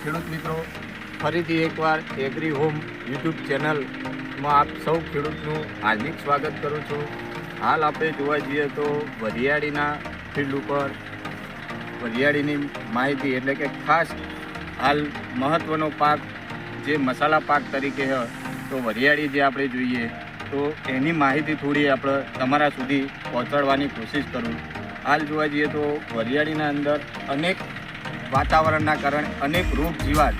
ખેડૂત મિત્રો. ફરીથી એકવાર એગ્રી હોમ યુટ્યુબ ચેનલમાં આપ સૌ ખેડૂતનું હાર્દિક સ્વાગત કરું છું. હાલ આપણે જોવા જઈએ તો વરિયાળીના ફિલ્ડ ઉપર વરિયાળીની માહિતી એટલે કે ખાસ હાલ મહત્ત્વનો પાક જે મસાલા પાક તરીકે તો વરિયાળી જે આપણે જોઈએ, તો એની માહિતી થોડી આપણે તમારા સુધી પહોંચાડવાની કોશિશ કરું. હાલ જોવા જઈએ તો વરિયાળીના અંદર અનેક વાતાવરણના કારણે અનેક રોગ જીવાત.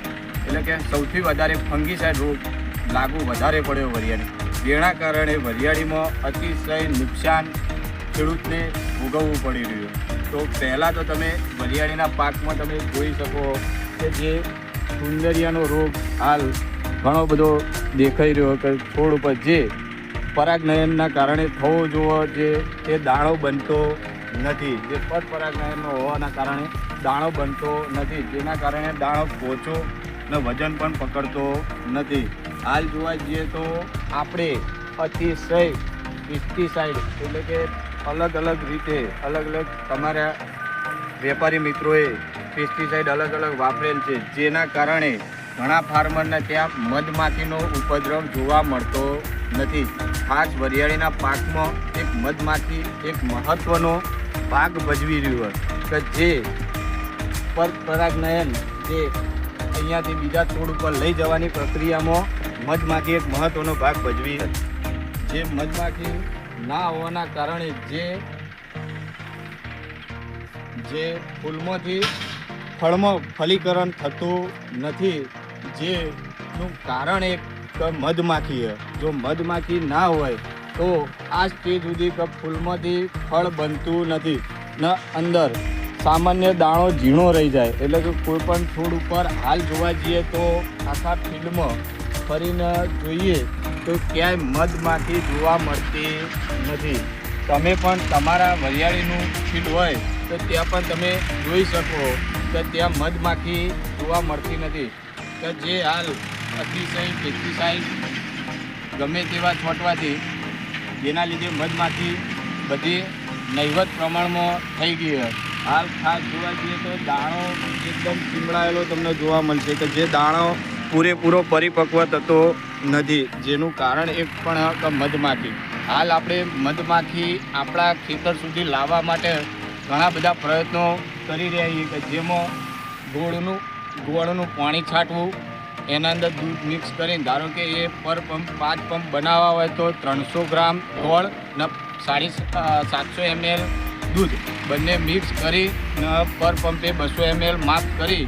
એટલે કે સૌથી વધારે ફંગીસાઇડ રોગ લાગુ વધારે પડ્યો વરિયાળી. જેના કારણે વરિયાળીમાં અતિશય નુકસાન ખેડૂતને ભોગવવું પડી રહ્યું. તો પહેલાં તો તમે વરિયાળીના પાકમાં તમે જોઈ શકો કે જે સુંદરિયાનો રોગ હાલ ઘણો બધો દેખાઈ રહ્યો કે છોડ ઉપર જે પરાગનયનના કારણે થવો જોવો જે તે દાણો બનતો નથી. જે પરપરાગનયનનો હોવાના કારણે દાણો બનતો નથી. જેના કારણે દાણો પોચો ને વજન પણ પકડતો નથી. હાલ જોવા જઈએ તો આપણે અતિશય પેસ્ટિસાઇડ એટલે કે અલગ અલગ રીતે, અલગ અલગ તમારા વેપારી મિત્રોએ પેસ્ટિસાઇડ અલગ અલગ વાપરેલ છે. જેના કારણે ઘણા ફાર્મરને ત્યાં મધમાખીનો ઉપદ્રવ જોવા મળતો નથી. ખાસ વરિયાળીના પાકમાં એક મધમાખી એક મહત્ત્વનો ભાગ ભજવી રહ્યું હોય કે જે પરપરાગનયન જે અહીંયાથી બીજા છોડ ઉપર લઈ જવાની પ્રક્રિયામાં મધમાખી એક મહત્ત્વનો ભાગ ભજવી જે મધમાખી ના હોવાના કારણે જે જે ફૂલમાંથી ફળમાં ફલીકરણ થતું નથી, જેનું કારણ એક મધમાખી જો મધમાખી ના હોય તો આ સ્ટેજ સુધી કે ફૂલમાંથી ફળ બનતું નથી. ન અંદર. સામાન્ય દાણો ઝીણો રહી જાય. એટલે કે કોઈ પણ છોડ ઉપર હાલ જોવા જઈએ તો આખા ફિલ્ડમાં ફરીને જોઈએ તો ક્યાંય મધમાખી જોવા મળતી નથી. તમે પણ તમારા વરિયાળીનું ફિલ્ડ હોય તો ત્યાં પણ તમે જોઈ શકો કે ત્યાં મધમાખી જોવા મળતી નથી. કે જે હાલ અતિશય પેસ્ટિસાઇડ ગમે તેવા છોટવાથી જેના લીધે મધમાખી બધી નહીવત પ્રમાણમાં થઈ ગઈ હાલ ખાસ જોવા જઈએ તો દાણો એકદમ ચીમડાયેલો તમને જોવા મળશે કે જે દાણો પૂરેપૂરો પરિપક્વ થતો નથી, જેનું કારણ એક પણ મધમાખી હાલ આપણે મધમાખી આપણા ખેતર સુધી લાવવા માટે ઘણા બધા પ્રયત્નો કરી રહ્યા છીએ કે જેમાં ગોળનું ગોળનું પાણી છાંટવું એના અંદર દૂધ મિક્સ કરીને, ધારો કે એ પર પંપ પાંચ પંપ બનાવવા હોય તો ત્રણસો ગ્રામ ગોળ ને સાડી સાતસો એમએલ દૂધ. બંને મિક્સ કરી ને પર પંપે બસો એમએલ માફ કરી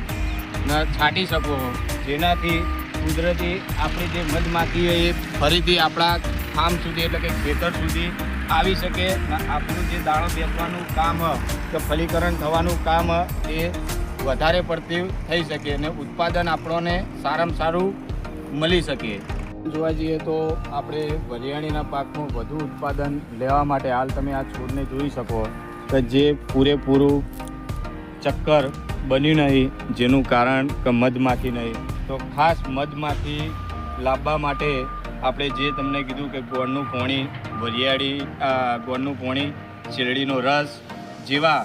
ને છાંટી શકો જેનાથી કુદરતી આપણી જે મધમાખી એ ફરીથી આપણા ફાર્મ સુધી એટલે કે ખેતર સુધી આવી શકે આપણું જે દાણો બેસવાનું કામ, કે ફલીકરણ થવાનું કામ એ વધારે પડતી થઈ શકે અને ઉત્પાદન આપણને સારામાં સારું મળી શકે. જોવા જઈએ તો આપણે વરિયાળીના પાકનું વધુ ઉત્પાદન લેવા માટે હાલ તમે આ છોડને જોઈ શકો કે જે પૂરેપૂરું ચક્કર બન્યું નહીં, જેનું કારણ કે મધમાખી નહીં. તો ખાસ મધમાખી લાવવા માટે આપણે જે તમને કીધું કે ગોળનું પોણી, વરિયાળી ગોળનું પોણી, શેરડીનો રસ જેવા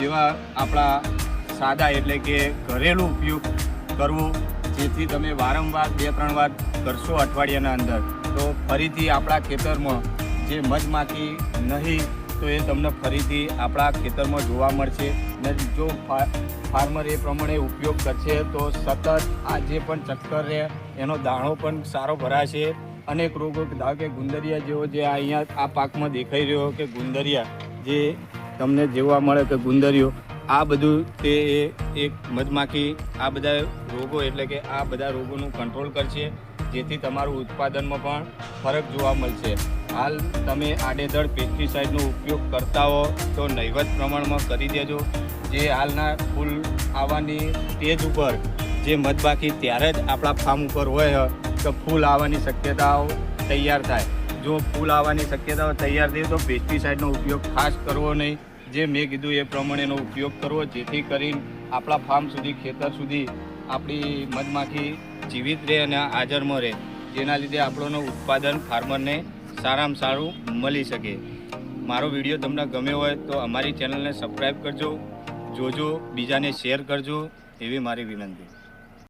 જેવા આપણા સાદા એટલે કે ઘરેલું ઉપયોગ કરવો, જેથી તમે વારંવાર બે, ત્રણ વાર કરશો અઠવાડિયાના અંદર. તો ફરીથી આપણા ખેતરમાં જે મધમાખી નહીં, તો એ તમને ફરીથી આપણા ખેતરમાં જોવા મળશે. ને જો ફાર્મર એ પ્રમાણે ઉપયોગ કરશે, તો સતત આ જે પણ ચક્કર રહે, એનો દાણો પણ સારો ભરાશે. અનેક રોગો, ધારો કે ગુંદરિયા જેવો જે અહીંયા આ પાકમાં દેખાઈ રહ્યો કે ગુંદરિયા, જે તમને જોવા મળે કે ગુંદરીઓ આ બધું તે એક મધમાખી આ બધા રોગો એટલે કે આ બધા રોગોનું કંટ્રોલ કરશે, જેથી તમારું ઉત્પાદનમાં પણ ફરક જોવા મળશે. હાલ તમે આડેધડ પેસ્ટિસાઇડનો ઉપયોગ કરતા હો તો નહીવત પ્રમાણમાં કરી દેજો. જે હાલના ફૂલ આવવાની સ્ટેજ ઉપર જે મધમાખી ત્યારે જ આપણા ફાર્મ ઉપર હોય તો ફૂલ આવવાની શક્યતાઓ તૈયાર થાય. જો ફૂલ આવવાની શક્યતાઓ તૈયાર થઈ તો પેસ્ટિસાઇડનો ઉપયોગ ખાસ કરવો નહીં. જે મેં કીધું એ પ્રમાણેનો ઉપયોગ કરવો, જેથી કરીને આપણા ફાર્મ સુધી, ખેતર સુધી આપણી મધમાખી જીવિત રહે અને હાજરમાં રહે જેના લીધે આપણોનું ઉત્પાદન ફાર્મરને સારામાં સારું મળી શકે. મારો વીડિયો તમને ગમ્યો હોય તો અમારી ચેનલને સબસ્ક્રાઈબ કરજો, જોજો, બીજાને શેર કરજો, એવી મારી વિનંતી.